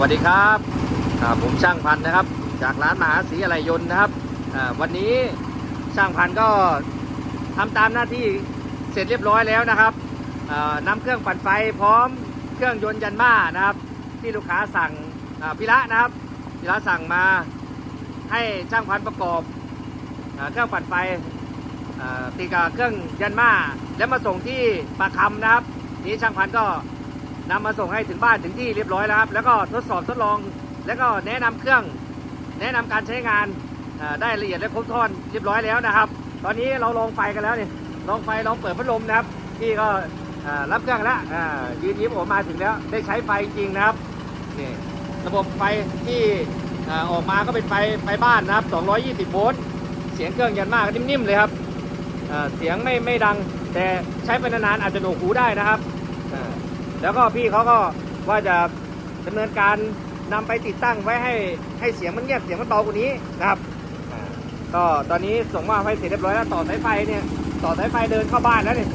วัสดีครับผมช่างพันนะครับ จากร้านมหาศรีอะไรยนต์นะครับวันนี้ช่างพันก็ทำตามหน้าที่เสร็จเรียบร้อยแล้วนะครับอ่านำเครื่องปั่นไฟพร้อมเครื่องยนต์ยันมานะครับ ที่ลูกค้าสั่งพิระนะครับพิระสั่งมาให้ช่างพันประกอบอเครื่องปั่นไฟติดกับเครื่องยันมาแล้วมาส่งที่ปากคำนะครับนี้ช่างพันก็ นำมาส่งให้ถึงบ้านถึงที่เรียบร้อยแล้วครับ แล้วก็ทดสอบทดลอง แล้วก็แนะนำเครื่อง แนะนำการใช้งานได้ละเอียดและครบถ้วนเรียบร้อยแล้วนะครับ ตอนนี้เราลองไฟกันแล้วนี่ลองไฟลองเปิดพัดลมนะครับพี่ก็รับเครื่องแล้วยืนยิ้มผมมาถึงแล้วได้ใช้ไฟจริงนะครับนี่ระบบไฟที่ออกมาก็เป็นไฟไฟบ้านนะครับ 220 โวลต์เสียงเครื่องยันมากนิ่มๆเลยครับเสียงไม่ไม่ดัง แต่ใช้ไปนานๆอาจจะหนวกหูได้นะครับ แล้วก็พี่เขาก็ว่าจะดำเนินการนำไปติดตั้งไว้ให้ให้เสียงมันเงียบเสียงมันเบากว่านี้นะครับก็ตอนนี้ส่งมอบให้เสร็จเรียบร้อยแล้วต่อสายไฟเนี่ยต่อสายไฟเดินเข้าบ้านแล้วเนี่ย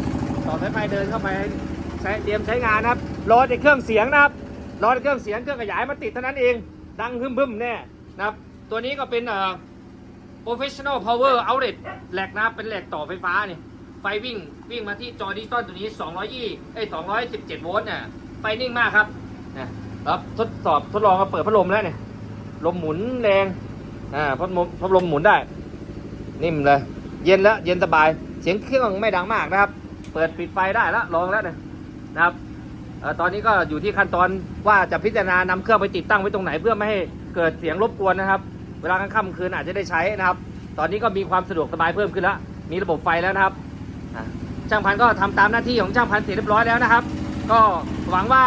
ต่อสายไฟเดินเข้าไปใช้เตรียมใช้งานนะครับรอแต่เครื่องเสียงนะครับรอแต่เครื่องเสียงเครื่องขยายมาติดเท่านั้นเองดังฮึมๆแน่นะครับตัวนี้ก็เป็นเอ่อ professional power outlet แหลกนะเป็นแหลกต่อไฟฟ้าเนี่ย ไฟวิ่งวิ่งมาที่จอดิจิตอลตัวนี้220เอ้ย217 โวลต์เนี่ยไฟนิ่งมากครับนะครับทดสอบทดลองก็เปิดพัดลมแล้วเนี่ยลมหมุนแรงอ่าพัดลมพัดลมหมุนได้ นิ่มเลย เย็นแล้วเย็นสบาย เสียงเครื่องไม่ดังมากนะครับ เปิดปิดไฟได้แล้วลองแล้วเนี่ยนะครับอตอนนี้ก็อยู่ที่ขั้นตอนว่าจะพิจารณานำเครื่องไปติดตั้งไว้ตรงไหนเพื่อไม่ให้เกิดเสียงรบกวนนะครับ เวลากลางค่ำคืนอาจจะได้ใช้นะครับ ตอนนี้ก็มีความสะดวกสบายเพิ่มขึ้นแล้วมีระบบไฟแล้วนะครับ ช่างพันก็ทำตามหน้าที่ของช่างพันเสร็จเรียบร้อยแล้วนะครับ ก็หวังว่า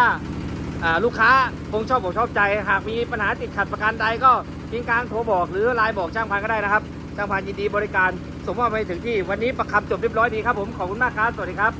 ลูกค้าคงชอบอกชอบใจ หากมีปัญหาติดขัดประการใดก็ทิ้งการโทรบอกหรือไลน์บอกช่างพันก็ได้นะครับช่างพันยินดีบริการส่งมอไปถึงที่วันนี้ประคำจบเรียบร้อยดีครับผมขอบคุณมากครับสวัสดีครับ